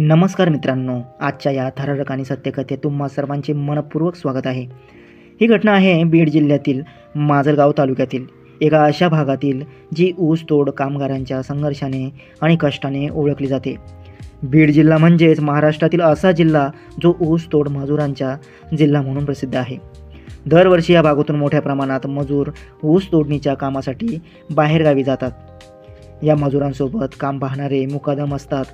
नमस्कार मित्रांनो आजच्या या थरारक आणि सत्यकथे तुम्हा सर्वांचे मनपूर्वक स्वागत आहे. ही घटना आहे बीड जिल्ह्यातील माजलगाव तालुक्यातील. एका अशा भागातील जी ऊसतोड कामगारांच्या संघर्षाने आणि कष्टाने ओळखली जाते. बीड जिल्हा म्हणजेच महाराष्ट्रातील असा जिल्हा जो ऊसतोड मजुरांच्या जिल्हा म्हणून प्रसिद्ध आहे. दरवर्षी या भागातून मोठ्या प्रमाणात मजूर ऊस तोडणीच्या कामासाठी बाहेरगावी जातात. या मजुरांसोबत काम पाहणारे मुकादम असतात.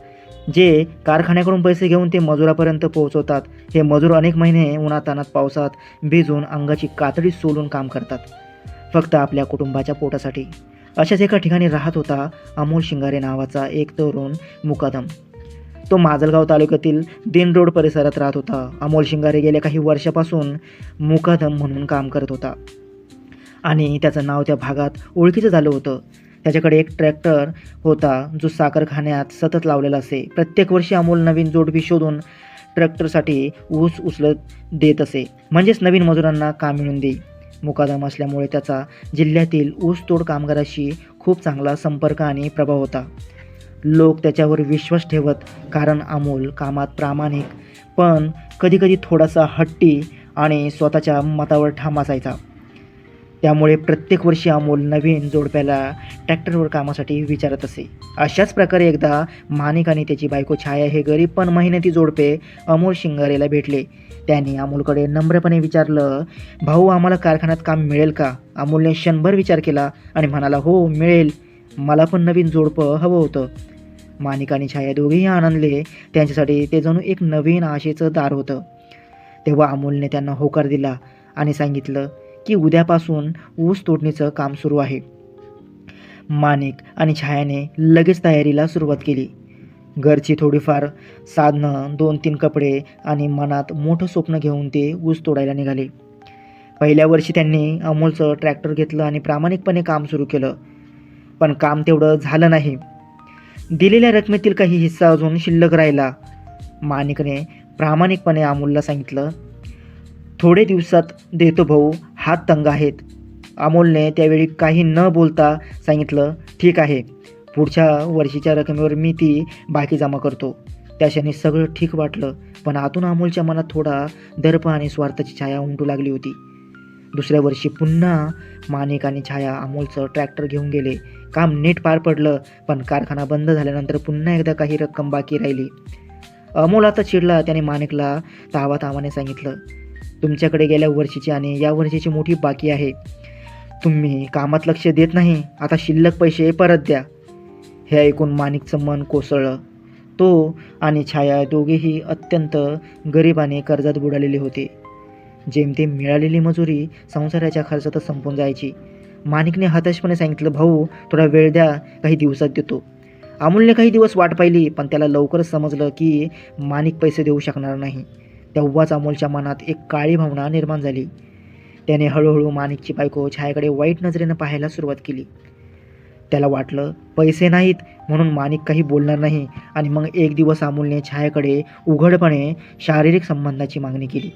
जे कारखान्याकडून पैसे घेऊन ते मजुरापर्यंत पोहोचवतात. हे मजूर अनेक महिने उन्हातानात पावसात भिजून अंगाची कातडी सोलून काम करतात. फक्त आपल्या कुटुंबाच्या पोटासाठी. अशाच एका ठिकाणी राहत होता अमोल शिंगारे नावाचा एक तरुण मुकादम. तो माजलगाव तालुक्यातील दिन रोड परिसरात राहत होता. अमोल शिंगारे गेल्या काही वर्षापासून मुकादम म्हणून काम करत होता. आणि त्याचं नाव त्या भागात ओळखीचं झालं होतं. त्याच्याकडे एक ट्रॅक्टर होता जो साखरखान्यात सतत लावलेला असे. प्रत्येक वर्षी अमोल नवीन जोडपी शोधून ट्रॅक्टरसाठी ऊस उचलत देत असे. म्हणजेच नवीन मजुरांना काम मिळून देई मुकादम असल्यामुळे त्याचा जिल्ह्यातील ऊसतोड कामगाराशी खूप चांगला संपर्क आणि प्रभाव होता. लोक त्याच्यावर विश्वास ठेवत कारण अमोल कामात प्रामाणिक पण कधीकधी थोडासा हट्टी आणि स्वतःच्या मतावर ठाम असायचा. त्यामुळे प्रत्येक वर्षी अमोल नवीन जोडप्याला ट्रॅक्टरवर कामासाठी विचारत असे. अशाच प्रकारे एकदा माणिक आणि त्याची बायको छाया हे गरीब पण मेहनती जोडपे अमोल शिंगारेला भेटले. त्यांनी अमोलकडे नम्रपणे विचारलं भाऊ आम्हाला कारखान्यात काम मिळेल का? अमोलने क्षणभर विचार केला आणि म्हणाला हो मिळेल. मला पण नवीन जोडपं हवं होतं. माणिक आणि छाया दोघेही आनंदले. त्यांच्यासाठी ते जणू एक नवीन आशेचं दार होतं. तेव्हा अमोलने त्यांना होकार दिला आणि सांगितलं की उद्यापासून ऊस तोडणीचं काम सुरू आहे. माणिक आणि छायाने लगेच तयारीला सुरुवात केली. घरची थोडीफार साधनं दोन तीन कपडे आणि मनात मोठं स्वप्न घेऊन ते ऊस तोडायला निघाले. पहिल्या वर्षी त्यांनी अमोलचं ट्रॅक्टर घेतलं आणि प्रामाणिकपणे काम सुरू केलं. पण काम तेवढं झालं नाही. दिलेल्या रकमेतील काही हिस्सा अजून शिल्लक राहिला. माणिकने प्रामाणिकपणे अमोलला सांगितलं थोडे दिवसात देतो भाऊ हात तंग आहेत. अमोलने त्यावेळी काही न बोलता सांगितलं ठीक आहे. पुढच्या वर्षीच्या रकमेवर मी ती बाकी जमा करतो. त्याच्याने सगळं ठीक वाटलं पण आतून अमोलच्या मनात थोडा दर्प आणि स्वार्थाची छाया उमटू लागली होती. दुसऱ्या वर्षी पुन्हा माणिक आणि छाया अमोलचं ट्रॅक्टर घेऊन गेले. काम नीट पार पडलं पण कारखाना बंद झाल्यानंतर पुन्हा एकदा काही रक्कम बाकी राहिली. अमोल आता चिडला त्याने माणिकला तावा तावाने सांगितलं तुमच्याकडे गेल्या वर्षीची आणि या वर्षीची मोठी बाकी आहे. तुम्ही कामात लक्ष देत नाही आता शिल्लक पैसे परत द्या. हे ऐकून माणिकचं मन कोसळलं. तो आणि छाया दोघेही अत्यंत गरिबाने कर्जात बुडालेले होते. जेमतेम मिळालेली मजुरी संसाराच्या खर्चातच संपून जायची. माणिकने हताशपणे सांगितलं भाऊ थोडा वेळ द्या काही दिवसात देतो. अमूलने काही दिवस वाट पाहिली पण त्याला लवकरच समजलं की माणिक पैसे देऊ शकणार नाही. तेव्हाच अमोलच्या मनात एक काळी भावना निर्माण झाली. त्याने हळूहळू माणिकची बायको छायाकडे वाईट नजरेनं पाहायला सुरुवात केली. त्याला वाटलं पैसे नाहीत म्हणून माणिक काही बोलणार नाही आणि मग एक दिवस अमोलने छायाकडे उघडपणे शारीरिक संबंधाची मागणी केली.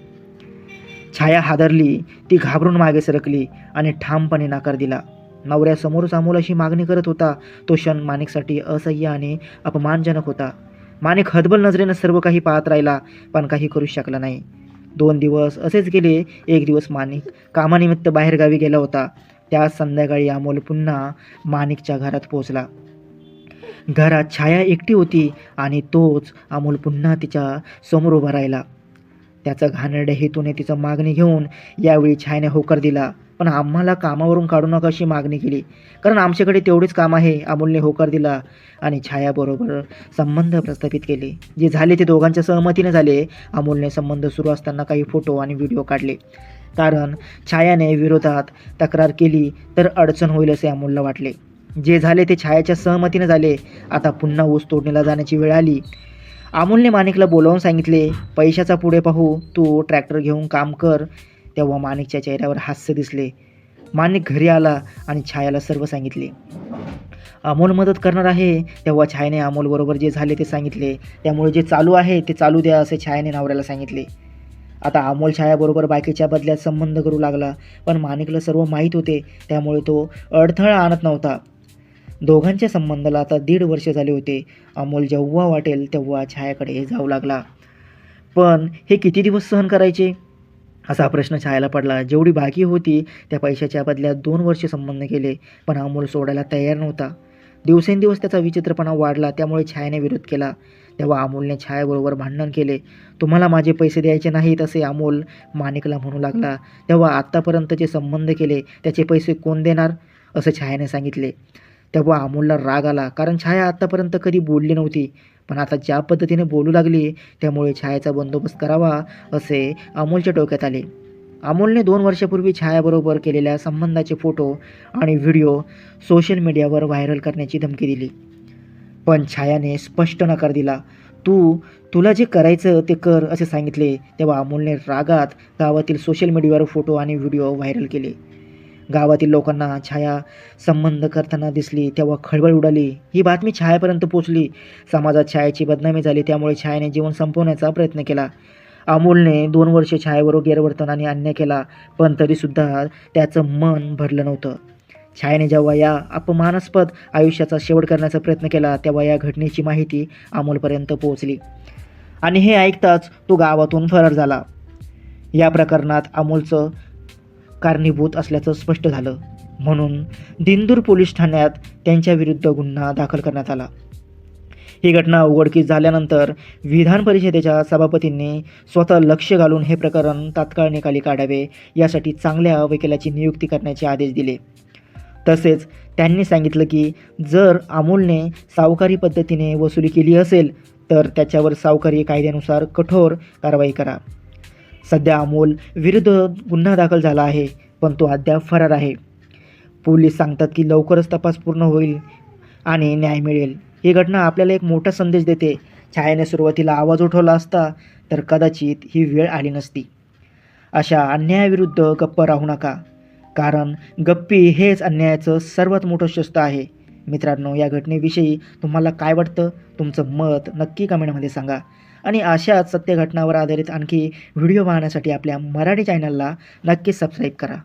छाया हादरली ती घाबरून मागे सरकली आणि ठामपणे नकार दिला. नवऱ्यासमोरच अमोल अशी मागणी करत होता तो क्षण माणिकसाठी असह्य आणि अपमानजनक होता. माणिक हतबल नजरेनं सर्व काही पाहत राहिला पण काही करू शकला नाही. दोन दिवस असेच गेले एक दिवस माणिक कामानिमित्त बाहेरगावी गेला होता. त्या संध्याकाळी अमोल पुन्हा माणिकच्या घरात पोहोचला. घरात छाया एकटी होती आणि तोच अमोल पुन्हा तिच्या समोर उभा राहिला. त्याचं घाणेरड्या हेतूने तिचं मागणी घेऊन यावेळी छायाने होकार दिला. पण आम्हाला कामावरून काढू नका अशी मागणी केली. कारण आमच्याकडे तेवढेच काम आहे अमोलने होकार दिला आणि छायाबरोबर संबंध प्रस्थापित केले. जे झाले ते दोघांच्या सहमतीने झाले. अमोलने संबंध सुरू असताना काही फोटो आणि व्हिडिओ काढले. कारण छायाने विरोधात तक्रार केली तर अडचण होईल असे अमोलला वाटले. जे झाले ते छायाच्या सहमतीने झाले. आता पुन्हा ऊस तोडणीला जाण्याची वेळ आली. अमोलने माणिकला बोलावून सांगितले पैशाचा पुढे पाहू. तू ट्रॅक्टर घेऊन काम कर. तेव्हा माणिकच्या चेहऱ्यावर हास्य दिसले. माणिक घरी आला आणि छायाला सर्व सांगितले. अमोल मदत करणार आहे. तेव्हा छायाने अमोलबरोबर जे झाले ते सांगितले. त्यामुळे जे चालू आहे ते चालू द्या असे छायाने नवऱ्याला सांगितले. आता अमोल छायाबरोबर बायकीच्या बदल्यात संबंध करू लागला. पण माणिकला सर्व माहीत होते. त्यामुळे तो अडथळा आणत नव्हता. दोघांच्या संबंधाला आता दीड वर्ष झाले होते. अमोल जेव्हा वाटेल तेव्हा छायाकडे जाऊ लागला. पण हे किती दिवस सहन करायचे? असा प्रश्न छायाला पडला. जेवढी बाकी होती त्या पैशाच्या बदल्यात दोन वर्ष संबंध केले पण अमोल सोडायला तयार नव्हता. दिवसेंदिवस त्याचा विचित्रपणा वाढला त्यामुळे छायाने विरोध केला. तेव्हा अमोलने छायाबरोबर भांडण केले. तुम्हाला माझे पैसे द्यायचे नाहीत असे अमोल माणिकला म्हणू लागला. तेव्हा आत्तापर्यंत जे संबंध केले त्याचे पैसे कोण देणार? असं छायाने सांगितले. तेव्हा अमोलला राग आला कारण छाया आत्तापर्यंत कधी बोलली नव्हती. पण आता ज्या पद्धतीने बोलू लागली त्यामुळे छायाचा बंदोबस्त करावा असे अमोलच्या डोक्यात आले. अमोलने दोन वर्षापूर्वी छायाबरोबर केलेल्या संबंधाचे फोटो आणि व्हिडिओ सोशल मीडियावर व्हायरल करण्याची धमकी दिली. पण छायाने स्पष्ट नकार दिला. तू तुला जे करायचं ते कर असे सांगितले तेव्हा अमोलने रागात गावातील सोशल मीडियावर फोटो आणि व्हिडिओ व्हायरल केले. गावातील लोकांना छाया संबंध करताना दिसली तेव्हा खळबळ उडाली. ही बातमी छायापर्यंत पोचली समाजात छायाची बदनामी झाली त्यामुळे छायाने जीवन संपवण्याचा प्रयत्न केला. अमोलने दोन वर्षे छायाबरोबर गैरवर्तन आणि अन्याय केला पण तरीसुद्धा त्याचं मन भरलं नव्हतं. छायाने जेव्हा या अपमानास्पद आयुष्याचा शेवट करण्याचा प्रयत्न केला तेव्हा या घटनेची माहिती अमोलपर्यंत पोहोचली. आणि हे ऐकताच तो गावातून फरार झाला. या प्रकरणात अमोलचं कारणीभूत असल्याचं स्पष्ट झालं. म्हणून दिंदूर पोलीस ठाण्यात त्यांच्याविरुद्ध गुन्हा दाखल करण्यात आला. ही घटना उघडकीस झाल्यानंतर विधान परिषदेच्या सभापतींनी स्वतः लक्ष घालून हे प्रकरण तात्काळ निकाली काढावे यासाठी चांगल्या वकिलाची नियुक्ती करण्याचे आदेश दिले. तसेच त्यांनी सांगितलं की जर अमोलने सावकारी पद्धतीने वसुली केली असेल तर त्याच्यावर सावकारी कायद्यानुसार कठोर कारवाई करा. सध्या अमोल विरुद्ध गुन्हा दाखल झाला आहे पण तो अद्याप फरार आहे. पोलीस सांगतात की लवकरच तपास पूर्ण होईल आणि न्याय मिळेल. ही घटना आपल्याला एक मोठा संदेश देते. छायाने सुरुवातीला आवाज उठवला असता तर कदाचित ही वेळ आली नसती. अशा अन्यायाविरुद्ध गप्प राहू नका कारण गप्पी हेच अन्यायाचं सर्वात मोठं शस्त्र आहे. मित्रांनो या घटनेविषयी तुम्हाला काय वाटतं? तुमचं मत नक्की कमेंटमध्ये सांगा. आणि अशाच सत्य घटनावर आधारित आणखी व्हिडिओ पाहण्यासाठी आपल्या मराठी चॅनलला नक्कीच सबस्क्राईब करा.